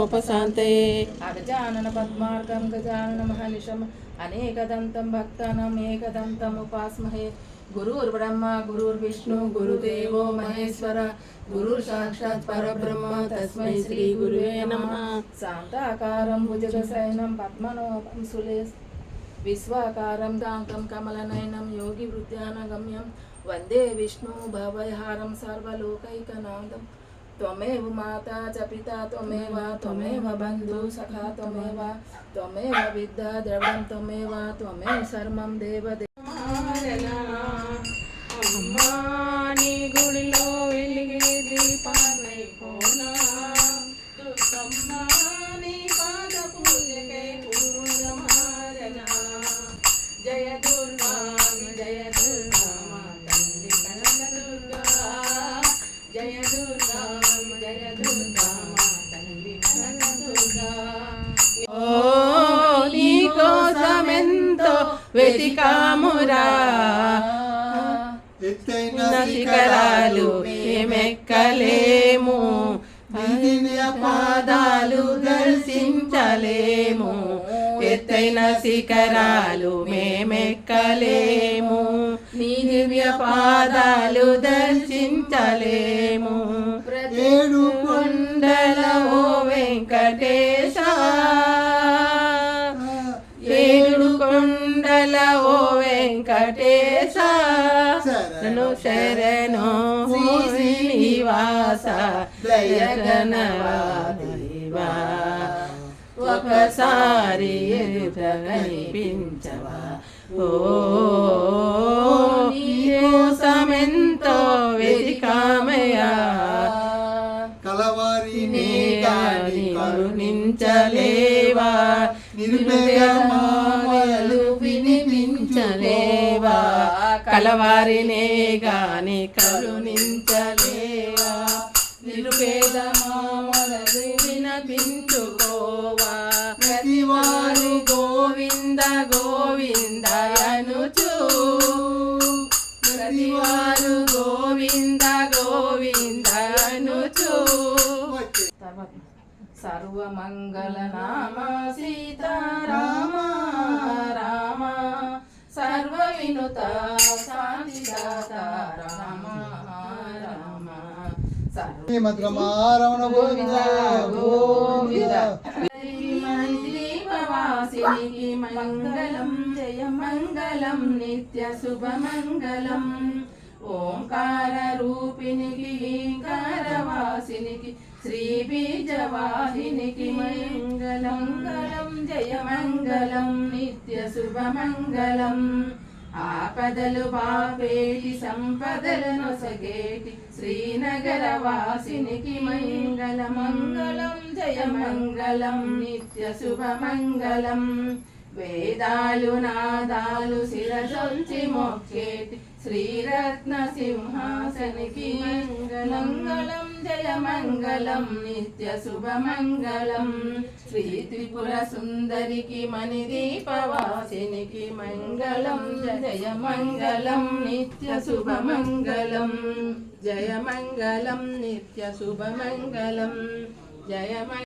విఘ్నోపశాంతయే అగజానన పద్మార్గం గజానన మహనిషం అనేకదంతం భక్తానం ఏకదంతం ఉపాస్మహే గురుర్బ్రహ్మ గురుర్విష్ణు గురుదేవో మహేశ్వర గురు సాక్షాత్ పరబ్రహ్మ తస్మై శ్రీ గురువే నమ శాంతాకారం భుజగశయనం పద్మనోపం సులేస్ విశ్వాకారం దాంతం కమలనయనం యోగి వృద్ధానగమ్యం వందే విష్ణు భవహారం సర్వలోకైకనాథం त्वमेव माता च पिता त्वमेव त्वमेव बन्धु सखा त्वमेव त्वमेव विद्या द्रविडं त्वमेव त्वमेव सर्वं అమ్మా నీ గుడిలో వెలిగే దీపాలై వెతికామురా. ఎత్తైన శిఖరాలు మేమెక్కలేము పాదాలు దర్శించలేము. ఎత్తైన శిఖరాలు మేమెక్కలేము. నీ దివ్య పాదాలు దర్శించలేము. ఏడు కొండల ఓ వెంకటేశ శరణు శ్రీనివాస దయగనవా దేవా ఒకసారి కనిపించవా? ఓ నీకోసమెంతో వెతికామయ్యా. కలవారిని కరుణించలేవా? నిర్భయమాయలు వినిపించలేవా కలవారినే గాని కరుణించలేవా? నిరుపేద మామలది వినపించుకోవా? ప్రతివారు గోవింద గోవింద అనుచూ ప్రతివారు గోవింద గోవింద సర్వమంగళ నామ సీతారామ రామ. వినుత శాంతిదాత రామ రామ సర్వ మంత్రమారమణ గోవింద గోవింద. మంత్రీపవాసినికి మంగళం జయ మంగళం నిత్య శుభ మంగళం. ఓంకార రూపినికి ఈంకారవాసినికి శ్రీ బీజవాహినికి మంగళం మంగళం జయ మంగళం నిత్య శుభ మంగళం. ఆపదలు బాపేటి సంపదలను సగేటి శ్రీనగర వాసినికి మంగళ. మంగళం జయ మంగళం నిత్య శుభ మంగళం వేదాలు నాదాలు శిరసొంచి మొక్కేటి శ్రీరత్న సింహాసనికి మంగళం జయ మంగళం నిత్య శుభమంగళం శ్రీ త్రిపుర సుందరికి మణిదీపవాసినికి మంగళం జయ మంగళం నిత్య శుభమంగళం జయ మంగళం నిత్య శుభమంగళం జయ మంగళం